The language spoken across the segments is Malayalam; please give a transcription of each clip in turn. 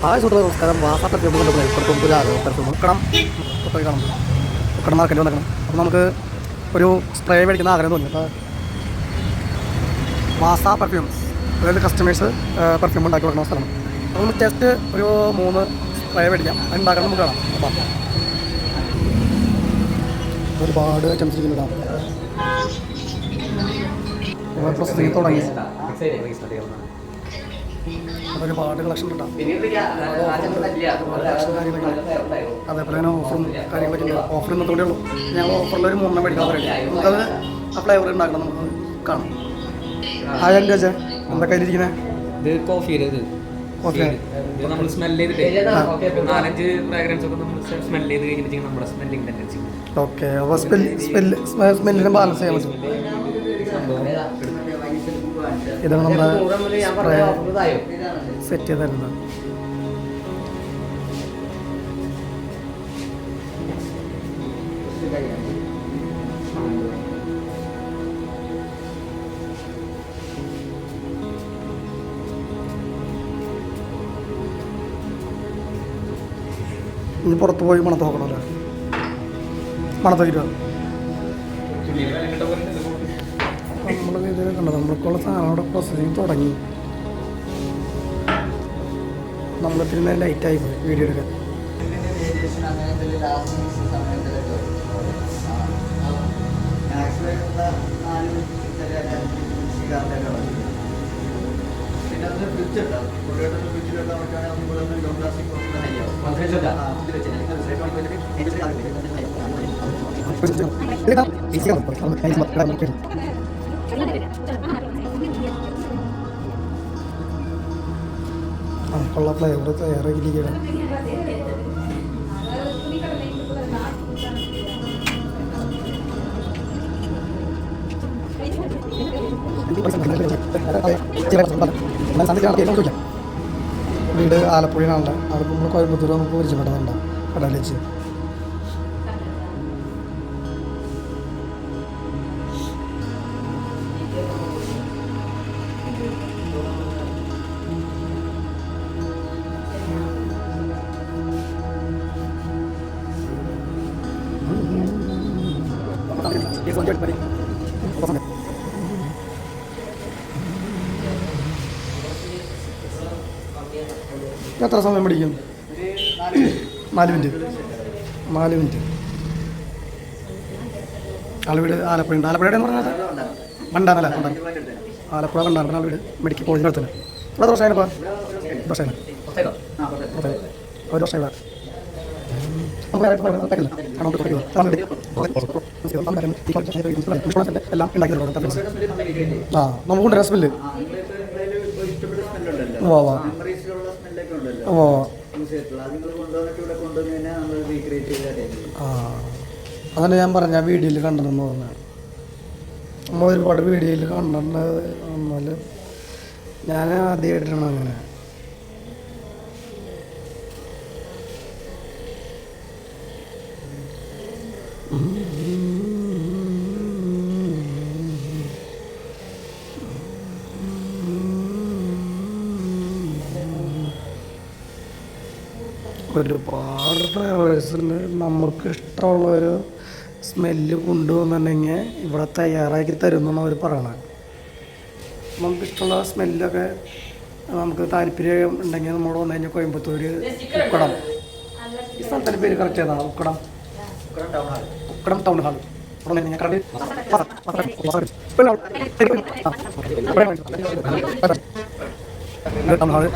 ഹായ് സുഹൃത്തുക്കളെ നമസ്കാരം. വാസാത്ത ട്യൂബ് കൊണ്ടുപോയി കൊടുക്കുമ്പോഴാണ് പെർഫ്യൂം ഉക്കണം പോയി കാണും. ഉക്കണം മാർക്കറ്റ് വന്നേക്കണം അപ്പോൾ നമുക്ക് ഒരു സ്പ്രേ മേടിക്കുന്ന ആഗ്രഹം തോന്നി. അപ്പോൾ വാസ പെർഫ്യൂംസ് അതായത് കസ്റ്റമേഴ്സ് പെർഫ്യൂം ഉണ്ടാക്കി കൊടുക്കുന്ന സ്ഥലമാണ് അപ്പോൾ നമുക്ക് ജസ്റ്റ് ഒരു മൂന്ന് സ്പ്രേ മേടിക്കാം. അത് ഉണ്ടാക്കണം നമുക്ക് കാണാം. അപ്പം ഒരുപാട് ഐറ്റംസ് ഇരിക്കുന്നതാണ് പ്രോസസ്സിങ് തുടങ്ങി. അപ്പോൾ പാട്ട് കളക്ഷൻ കിട്ടാം. അതേപോലെ തന്നെ ഓഫറും കാര്യങ്ങളൊക്കെ ഉണ്ട്. ഓഫർ ഇന്നത്തോടെ ഉള്ളൂ. ഞങ്ങൾ ഓഫറിൽ ഒരു മൂന്നെണ്ണം മേടിക്കാൻ പറയുന്നത് നമുക്കത് ആ ഫ്ലേവർ ഉണ്ടാക്കണം. നമുക്ക് കാണാം. ഹായ് എന്റെ അച്ഛൻ എന്താ കയ്യിലിരിക്കുന്നത് ഇത് കോഫിയുടെ ഇത്? നമ്മൾ ചെയ്തിട്ട്. നാലഞ്ച് ഫ്രാഗ്രൻസ് ഒക്കെ നമ്മൾ സ്മെൽ ചെയ്ത് കഴിഞ്ഞിട്ട് നമ്മുടെ സ്മെല്ലിംഗ് ടെൻഡൻസി ഓക്കെ അപ്പോൾ സ്മെൽ സ്മെൽ സ്മെല്ലിനെ ബാലൻസ് ചെയ്യാൻ പറ്റും. ഇതാണ് നമ്മുടെ സ്പ്രേ സെറ്റ് ചെയ്ത് തരുന്നത് ഇനി പുറത്ത് പോയി മണത്ത് നോക്കണമല്ലോ. മണത്ത് നോക്കിയിട്ട് നമ്മൾ കണ്ടത് നമ്മൾക്കുള്ള സാധനം അവിടെ പ്രോസസ്സിങ് തുടങ്ങി. നമ്മളിത്തിരി ലൈറ്റായി പോയി വീഡിയോ എടുക്കാൻ. നമുക്കുള്ള ഫ്ലേവർ ഇറങ്ങിയിരിക്കണം വീട് ആലപ്പുഴയിലാണ്. അവിടെ നമ്മൾ കോയമ്പത്തൂർ നമുക്ക് പരിചയപ്പെടുന്നുണ്ട് എത്ര സമയം പിടിക്കും നാല് മിനിറ്റ്. നാല് മിനിറ്റ്. ആലപ്പുഴ ആലപ്പുഴ ഉണ്ട്. ആലപ്പുഴയുടെ എന്ന് പറഞ്ഞാൽ മണ്ടാനല്ല മണ്ടാൻ. ആലപ്പുഴ മണ്ടാണ് ആളുവീട് മെഡിക്കൽ കോളേജിന്റെ അടുത്തന്നെ ഇവിടെ വർഷമാണ് ഇപ്പോൾ വർഷമാണ് ഒരു വർഷം ഇവിടെ. എല്ലാം ആ നമുക്കുണ്ട് രസമില്ല വാ വാ ഓ ആ ഞാൻ പറഞ്ഞ വീഡിയോയിൽ കണ്ടെന്ന് പറഞ്ഞ നമ്മൾ ഒരുപാട് വീഡിയോയിൽ കണ്ടിട്ടുണ്ട് എന്നാൽ ഞാൻ ആദ്യമായിട്ടാണ് അങ്ങനെ ഒരുപാട് ഫ്ലേവേഴ്സിൽ നമുക്ക് ഇഷ്ടമുള്ള ഒരു സ്മെല്ല് കൊണ്ടുവന്നിട്ടുണ്ടെങ്കിൽ ഇവിടെ തയ്യാറാക്കി തരുമെന്നാണ് അവർ പറയണത് നമുക്ക് ഇഷ്ടമുള്ള സ്മെല്ലൊക്കെ നമുക്ക് താല്പര്യം ഉണ്ടെങ്കിൽ നമ്മൾ വന്നു കഴിഞ്ഞാൽ കോയമ്പത്തൂർ ഉക്കടം ഈ സ്ഥലത്തിന്റെ പേര് കറക്റ്റ് ഏതാണ് Ukkadam Ukkadam town hall town hall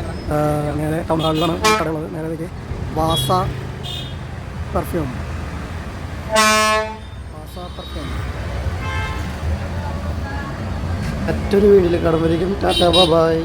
town ഹാളിലാണ് കടയുള്ളത് നേരെ വാസ പെർഫ്യൂം വാസ പെർഫ്യൂം മറ്റൊരു വീട്ടിൽ കടന്നിരിക്കും. ടാറ്റ ബൈ.